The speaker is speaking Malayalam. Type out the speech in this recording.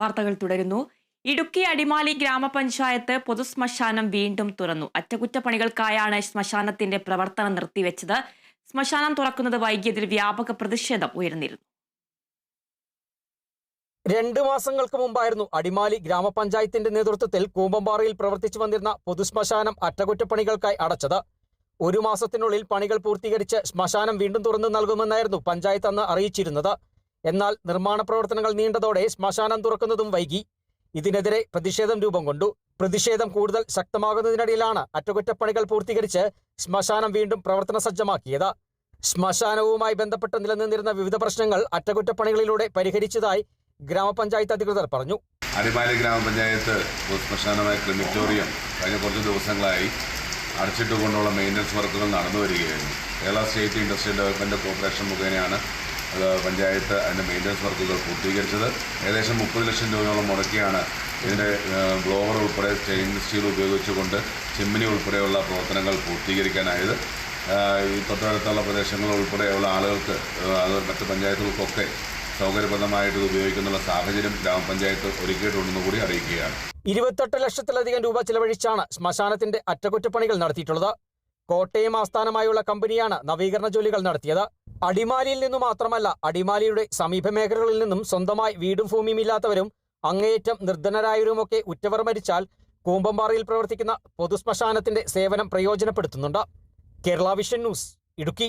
വാർത്തകൾ തുടരുന്നു. ഇടുക്കി അടിമാലി ഗ്രാമപഞ്ചായത്ത് പൊതുശ്മശാനം വീണ്ടും തുറന്നു. അറ്റകുറ്റപ്പണികൾക്കായാണ് ശ്മശാനത്തിന്റെ പ്രവർത്തനം നിർത്തിവെച്ചത്. ശ്മശാനം തുറക്കുന്നത് വൈകിയതിൽ വ്യാപക പ്രതിഷേധം ഉയർന്നിരുന്നു. രണ്ട് മാസങ്ങൾക്ക് മുമ്പായിരുന്നു അടിമാലി ഗ്രാമപഞ്ചായത്തിന്റെ നേതൃത്വത്തിൽ കൂമ്പമ്പാറയിൽ പ്രവർത്തിച്ചു വന്നിരുന്ന പൊതുശ്മശാനം അറ്റകുറ്റപ്പണികൾക്കായി അടച്ചത്. ഒരു മാസത്തിനുള്ളിൽ പണികൾ പൂർത്തീകരിച്ച് ശ്മശാനം വീണ്ടും തുറന്നു നൽകുമെന്നായിരുന്നു പഞ്ചായത്ത് അന്ന് അറിയിച്ചിരുന്നത്. എന്നാൽ നിർമ്മാണ പ്രവർത്തനങ്ങൾ നീണ്ടതോടെ ശ്മശാനം തുറക്കുന്നതും വൈകി. ഇതിനെതിരെ പ്രതിഷേധം രൂപം കൊണ്ടു. പ്രതിഷേധം കൂടുതൽ ശക്തമാകുന്നതിനിടയിലാണ് അറ്റകുറ്റപ്പണികൾ പൂർത്തീകരിച്ച് ശ്മശാനം വീണ്ടും പ്രവർത്തന സജ്ജമാക്കിയത് ശ്മശാനവുമായി ബന്ധപ്പെട്ട് നിലനിന്നിരുന്ന വിവിധ പ്രശ്നങ്ങൾ അറ്റകുറ്റപ്പണികളിലൂടെ പരിഹരിച്ചതായി ഗ്രാമപഞ്ചായത്ത് അധികൃതർ പറഞ്ഞു. അടിമാലി ഗ്രാമപഞ്ചായത്ത് ശ്മശാനമായ ക്രിമിറ്റോറിയം കഴിഞ്ഞ കുറച്ച് ദിവസങ്ങളായി അടച്ചിട്ടുകൊണ്ടുള്ള മെയിന്റനൻസ് വർക്കുകൾ നടന്നു വരികയായിരുന്നു Kerala state industrial development corporation മുഖേനയാണ് പഞ്ചായത്ത് അതിന്റെ മെയിന്റനൻസ് വർക്കുകൾ പൂർത്തീകരിച്ചത്. ഏകദേശം മുപ്പത് ലക്ഷം രൂപയോളം മുടക്കിയാണ് ഇതിന്റെ ബ്ലോവർ ഉൾപ്പെടെ ചെയിൻ സ്റ്റീൽ ഉപയോഗിച്ചുകൊണ്ട് ചിമ്മിനി ഉൾപ്പെടെയുള്ള പ്രവർത്തനങ്ങൾ പൂർത്തീകരിക്കാനായത്. ഈ തൊട്ടടുത്തുള്ള പ്രദേശങ്ങൾ ഉൾപ്പെടെയുള്ള ആളുകൾക്ക് അത് മറ്റ് പഞ്ചായത്തുകൾക്കൊക്കെ സൗകര്യപ്രദമായിട്ട് ഉപയോഗിക്കുന്ന സാഹചര്യം ഗ്രാമപഞ്ചായത്ത് ഒരുക്കിയിട്ടുണ്ടെന്ന് കൂടി അറിയിക്കുകയാണ്. ഇരുപത്തെട്ട് ലക്ഷത്തിലധികം രൂപ ചിലവഴിച്ചാണ് ശ്മശാനത്തിന്റെ അറ്റകുറ്റപ്പണികൾ നടത്തിയിട്ടുള്ളത്. കോട്ടയം ആസ്ഥാനമായുള്ള കമ്പനിയാണ് നവീകരണ ജോലികൾ നടത്തിയത്. അടിമാലിയിൽ നിന്നു മാത്രമല്ല അടിമാലിയുടെ സമീപ മേഖലകളിൽ നിന്നും സ്വന്തമായി വീടും ഭൂമിയും ഇല്ലാത്തവരും അങ്ങേയറ്റം നിർധനരായവരുമൊക്കെ ഉറ്റവർ മരിച്ചാൽ കൂമ്പമ്പാറയിൽ പ്രവർത്തിക്കുന്ന പൊതുശ്മശാനത്തിന്റെ സേവനം പ്രയോജനപ്പെടുത്തുന്നുണ്ട്. Kerala vision news Idukki.